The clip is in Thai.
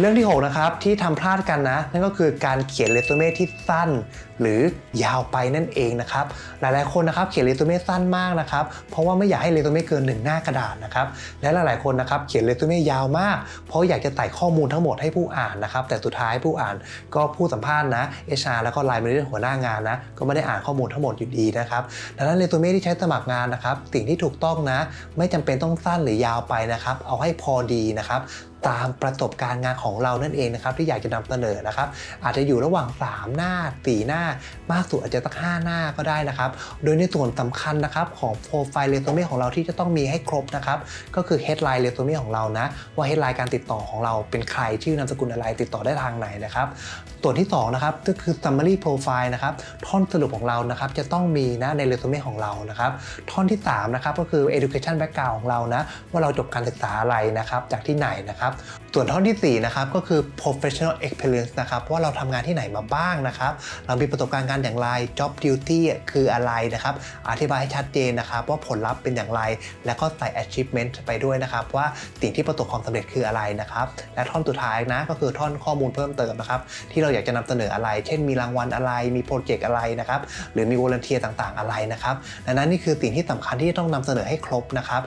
เรื่องที่ 6 นะครับ ที่ทำพลาดกันนะ นั่นก็คือการเขียนเรซูเม่ที่สั้น หรือยาวไปนั่นเองนะครับ หลายๆคนนะครับเขียนเรซูเม่สั้นมากนะครับเพราะว่าไม่อยากให้เรซูเม่เกินหนึ่งหน้ากระดาษนะครับและหลายๆคนนะครับเขียนเรซูเม่ยาวมาก เพราะอยากจะใส่ข้อมูลทั้งหมดให้ผู้อ่านนะครับแต่สุดท้ายผู้อ่านก็ผู้สัมภาษณ์นะ HR แล้วก็ไลน์มาเรื่องหัวหน้างานนะก็ไม่ได้อ่านข้อมูลทั้งหมดอยู่ดีนะครับดังนั้นเรซูเม่ที่ใช้สมัครงานนะครับสิ่งที่ถูกต้องนะ ไม่จำเป็นต้องสั้นหรือยาวไปนะครับเอาให้พอดีนะครับ ตามประสบการณ์งานของเรานั่นเองนะครับที่อยากจะนำเสนอนะครับ อาจจะอยู่ระหว่าง 3 หน้า4หน้า มากสุดอาจจะตั้ง5หน้าก็ได้นะครับ โดยในส่วนสำคัญนะครับของโปรไฟล์เรซูเม่ของเราที่จะต้องมีให้ครบนะครับก็คือ headline เรซูเม่ของเรานะว่า headline การติดต่อของเราเป็นใครชื่อนามสกุลอะไรติดต่อได้ทางไหนนะครับส่วนที่2นะครับก็คือ summary profile นะครับท่อนสรุปของเรานะครับจะต้องมีนะในเรซูเม่ของเรานะครับท่อนที่3นะครับก็คือ education background ของเรานะว่าเราจบการศึกษาอะไรนะครับจากที่ไหนนะครับส่วนท่อนทีสี่ 4 นะครับก็คือ professional experience นะครับว่าเราทำงานที่ไหนมาบ้างนะครับ เรามีประสบการณ์การอย่างไร job duty คืออะไรนะครับ อธิบายให้ชัดเจนนะครับว่าผลลัพธ์เป็นอย่างไร แล้วก็ใส่ achievement ไปด้วยนะครับว่าสิ่งที่ประสบความสำเร็จคืออะไรนะครับ และท่อนสุดท้ายนะก็คือท่อนข้อมูลเพิ่มเติมนะครับที่เราอยากจะนำเสนออะไร เช่นมีรางวัลอะไร มีโปรเจกต์อะไรนะครับหรือมีวอลเนเทียต่างๆอะไรนะครับดังนั้นนี่คือสิ่งที่สำคัญที่ต้องนำเสนอให้ครบนะครับ